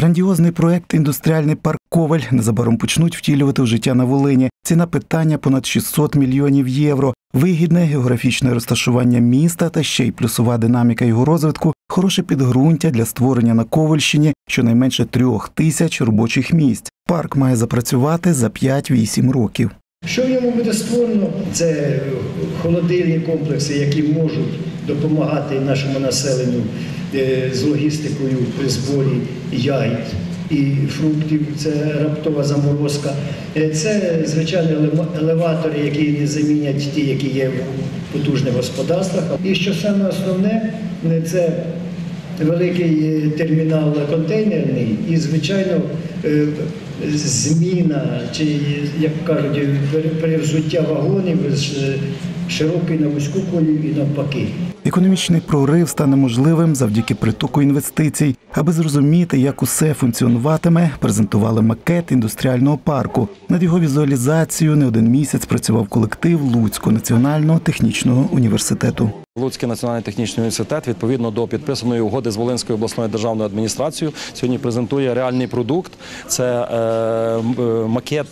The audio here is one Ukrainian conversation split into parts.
Грандіозний проект індустріальний парк Коваль незабаром почнуть втілювати в життя на Волині. Ціна питання понад 600 мільйонів євро. Вигідне географічне розташування міста та ще й плюсова динаміка його розвитку, хороше підґрунтя для створення на Ковальщині щонайменше трьох тисяч робочих місць. Парк має запрацювати за 5-8 років. Що в ньому буде створено? Це холодильні комплекси, які можуть допомагати нашому населенню е, з логістикою при зборі ягід і фруктів. Це раптова заморозка. Е, Це звичайно елеватори, які не замінять ті, які є в потужних господарствах. І що саме основне, е, це великий термінал контейнерний і, звичайно, зміна, чи, як кажуть, пере- перевзуття вагонів е, широкої на вузьку колію і навпаки. Економічний прорив стане можливим завдяки притоку інвестицій. Аби зрозуміти, як усе функціонуватиме, презентували макет індустріального парку. Над його візуалізацією не один місяць працював колектив Луцького національного технічного університету. Луцький національний технічний університет відповідно до підписаної угоди з Волинською обласною державною адміністрацією сьогодні презентує реальний продукт. Це е, е, макет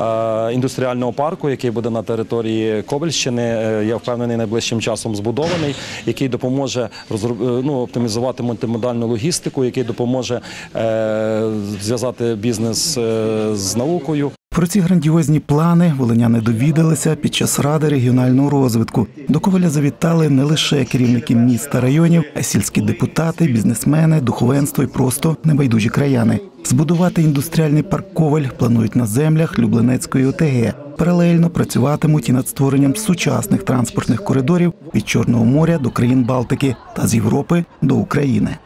е, індустріального парку, який буде на території Ковальщини. Е, я впевнений, найближчим часом збудований, який допоможе е, ну, оптимізувати мультимодальну логістику, який допоможе е, зв'язати бізнес е, з наукою. Про ці грандіозні плани волиняни довідалися під час ради регіонального розвитку. До Коваля завітали не лише керівники міст та районів, а й сільські депутати, бізнесмени, духовенство і просто небайдужі краяни. Збудувати індустріальний парк Коваль планують на землях Люблинецької ОТГ. Паралельно працюватимуть і над створенням сучасних транспортних коридорів від Чорного моря до країн Балтики та з Європи до України.